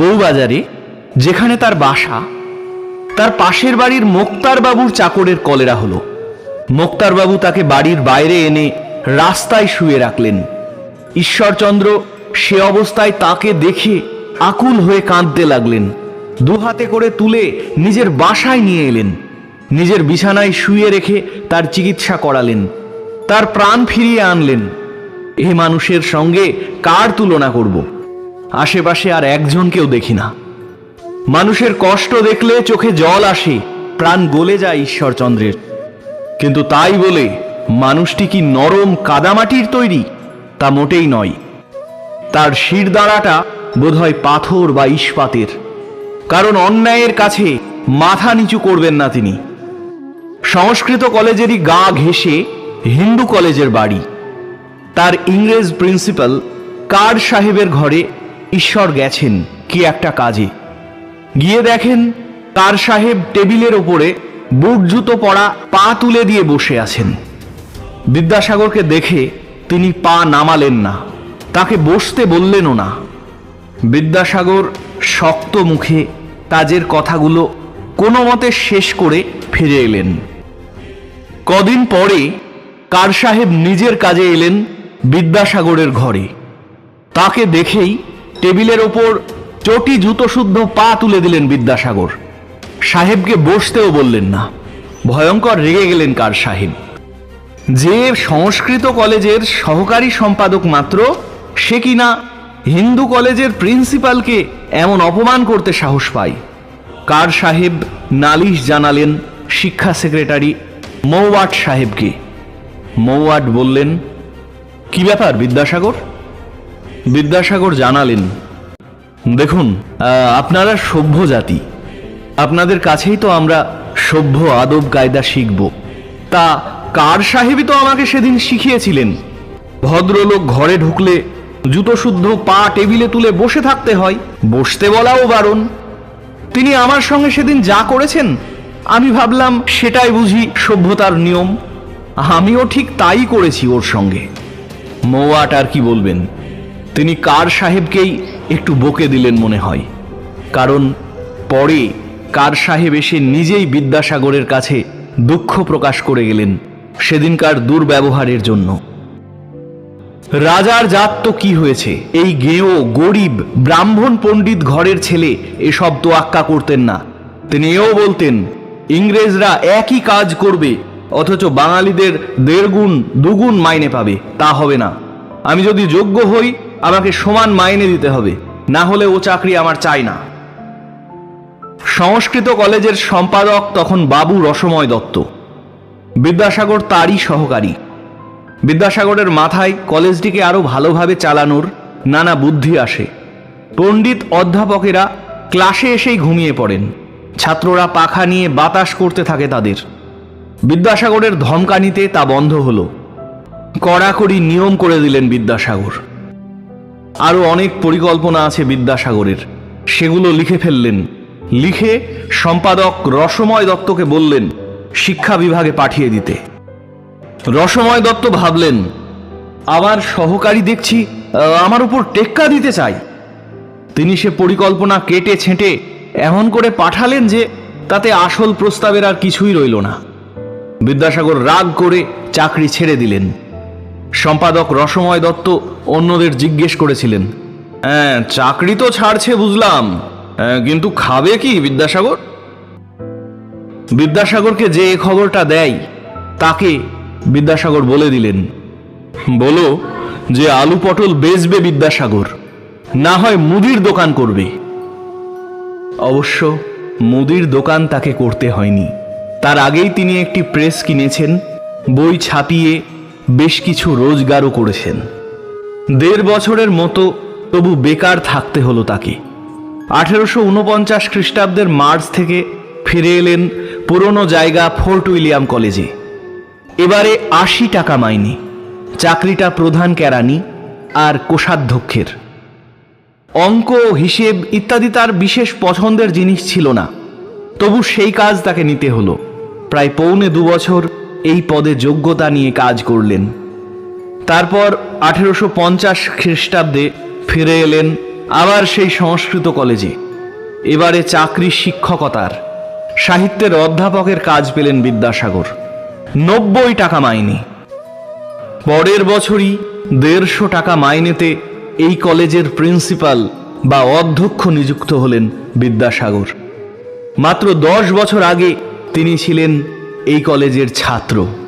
বউবাজারে, যেখানে তার বাসা, তার পাশের বাড়ির মোক্তারবাবুর চাকরের কলেরা হলো। মোক্তারবাবু তাকে বাড়ির বাইরে এনে রাস্তায় শুয়ে রাখলেন। ঈশ্বরচন্দ্র সে অবস্থায় তাকে দেখে আকুল হয়ে কাঁদতে লাগলেন। দু হাতে করে তুলে নিজের বাসায় নিয়ে এলেন। নিজের বিছানায় শুয়ে রেখে তার চিকিৎসা করালেন। তার প্রাণ ফিরিয়ে আনলেন। এ মানুষের সঙ্গে কার তুলনা করব? আশেপাশে আর একজনকেও দেখি না। মানুষের কষ্ট দেখলে চোখে জল আসে, প্রাণ গলে যায় ঈশ্বরচন্দ্রের। কিন্তু তাই বলে, মানুষটি কি নরম কাদামাটির তৈরি? তা মোটেই নয়। তার শিরদাঁড়াটা বোধহয় পাথর বা ইস্পাতের। কারণ অন্যায়ের কাছে মাথা নিচু করবেন না তিনি। সংস্কৃত কলেজেরই গা ঘেঁষে হিন্দু কলেজের বাড়ি। তার ইংরেজ প্রিন্সিপাল কার সাহেবের ঘরে ঈশ্বর গেছেন কি একটা কাজে। গিয়ে দেখেন কার সাহেব টেবিলের ওপরে বুট জুতো পরা পা তুলে দিয়ে বসে আছেন। বিদ্যাসাগরকে দেখে তিনি পা নামালেন না, তাকে বসতে বললেনও না। বিদ্যাসাগর শক্ত মুখে কাজের কথাগুলো কোনো মতে শেষ করে ফিরে এলেন। কদিন পরে কার সাহেব নিজের কাজে এলেন বিদ্যাসাগরের ঘরে। তাকে দেখেই টেবিলের ওপর চটি জুতো শুদ্ধ পা তুলে দিলেন বিদ্যাসাগর। সাহেবকে বসতেও বললেন না। ভয়ঙ্কর রেগে গেলেন কার সাহেব যে সংস্কৃত কলেজের সহকারী সম্পাদক মাত্র, সে কিনা হিন্দু কলেজের প্রিন্সিপালকে এমন অপমান করতে সাহস পায়। কার সাহেব নালিশ জানালেন শিক্ষা সেক্রেটারি মৌয়াট সাহেবকে। মৌয়াট বললেন, কি ব্যাপার বিদ্যাসাগর? বিদ্যাসাগর জানালেন, দেখুন আপনারা সভ্য জাতি। আপনাদের কাছেই তো আমরা সভ্য আদব কায়দা শিখব। তা কার সাহেবই তো আমাকে সেদিন শিখিয়েছিলেন? ভদ্রলোক ঘরে ঢুকলে জুতো শুদ্ধ পা টেবিলে তুলে বসে থাকতে হয়। বসতে বলাও বারণ। তিনি আমার সঙ্গে সেদিন যা করেছেন, আমি ভাবলাম সেটাই বুঝি সভ্যতার নিয়ম। আমিও ঠিক তাই করেছি ওর সঙ্গে। মৌয়াট আর কি বলবেন? তিনি কার সাহেবকেই একটু বকে দিলেন মনে হয়। কারণ পরে কার সাহেব এসে নিজেই বিদ্যাসাগরের কাছে দুঃখ প্রকাশ করে গেলেন সেদিনকার দুর্ব্যবহারের জন্য। রাজার জাত তো কি হয়েছে? এই গেঁয়ো গরিব, ব্রাহ্মণ পণ্ডিত ঘরের ছেলে এসব তো আক্কা করতেন না। তিনি এও বলতেন, ইংরেজরা একই কাজ করবে, অথচ বাঙালিদের দেড় গুণ, দুগুণ মাইনে পাবে, তা হবে না। আমি যদি যোগ্য হই আমাকে সমান মাইনে দিতে হবে। না হলে ও চাকরি আমার চাই না। সংস্কৃত কলেজের সম্পাদক তখন বাবু রসময় দত্ত। বিদ্যাসাগর তারই সহকারী। বিদ্যাসাগরের মাথায় কলেজটিকে আরও ভালোভাবে চালানোর নানা বুদ্ধি আসে। পণ্ডিত অধ্যাপকেরা ক্লাসে এসেই ঘুমিয়ে পড়েন। ছাত্ররা পাখা নিয়ে বাতাস করতে থাকে তাদের। বিদ্যাসাগরের ধমকানিতে তা বন্ধ হলো। কড়াকড়ি নিয়ম করে দিলেন বিদ্যাসাগর। আরও অনেক পরিকল্পনা আছে বিদ্যাসাগরের। সেগুলো লিখে ফেললেন। লিখে সম্পাদক রসময় দত্তকে বললেন, শিক্ষা বিভাগে পাঠিয়ে দিতে। রসময় দত্ত ভাবলেন, আবার সহকারী দেখছি আমার উপর টেক্কা দিতে চাই। তিনি সে পরিকল্পনা কেটে ছেঁটে এমন করে পাঠালেন যে তাতে আসল প্রস্তাবের আর কিছুই রইল না। বিদ্যাসাগর রাগ করে চাকরি ছেড়ে দিলেন। সম্পাদক রসময় দত্ত অন্যদের জিজ্ঞেস করেছিলেন। হ্যাঁ চাকরি তো ছাড়ছে বুঝলাম। হ্যাঁ, কিন্তু খাবে কি বিদ্যাসাগর? বিদ্যাসাগরকে যে খবরটা দেয় তাকে বিদ্যাসাগর বলে দিলেন। বলো যে আলু পটল বেচবে বিদ্যাসাগর না হয় মুদির দোকান করবে। অবশ্য মুদির দোকান তাকে করতে হয়নি। তার আগেই তিনি একটি প্রেস কিনেছেন বই ছাপিয়ে বেশ কিছু রোজগারও করেছেন। দেড় বছরের মতো তবু বেকার থাকতে হলো তাকে। আঠেরোশো উনপঞ্চাশ খ্রিস্টাব্দের মার্চ থেকে ফিরে এলেন পুরনো জায়গা ফোর্ট উইলিয়াম কলেজে। এবারে আশি টাকা মাইনে, চাকরিটা প্রধান কেরানি আর কোষাধ্যক্ষের। অঙ্ক, হিসেব ইত্যাদি তার বিশেষ পছন্দের জিনিস ছিল না। তবু সেই কাজ তাকে নিতে হলো। প্রায় পৌনে দু বছর এই পদে যোগ্যতা নিয়ে কাজ করলেন। তারপর আঠেরোশো পঞ্চাশ খ্রিস্টাব্দে ফিরে এলেন আবার সেই সংস্কৃত কলেজে। এবারে চাকরি শিক্ষকতার, সাহিত্যের অধ্যাপকের কাজ পেলেন বিদ্যাসাগর। নব্বই টাকা মাইনে। পরের বছরই দেড়শো টাকা মাইনেতে এই কলেজের প্রিন্সিপাল বা অধ্যক্ষ নিযুক্ত হলেন বিদ্যাসাগর। মাত্র দশ বছর আগে তিনি ছিলেন এই কলেজের ছাত্র।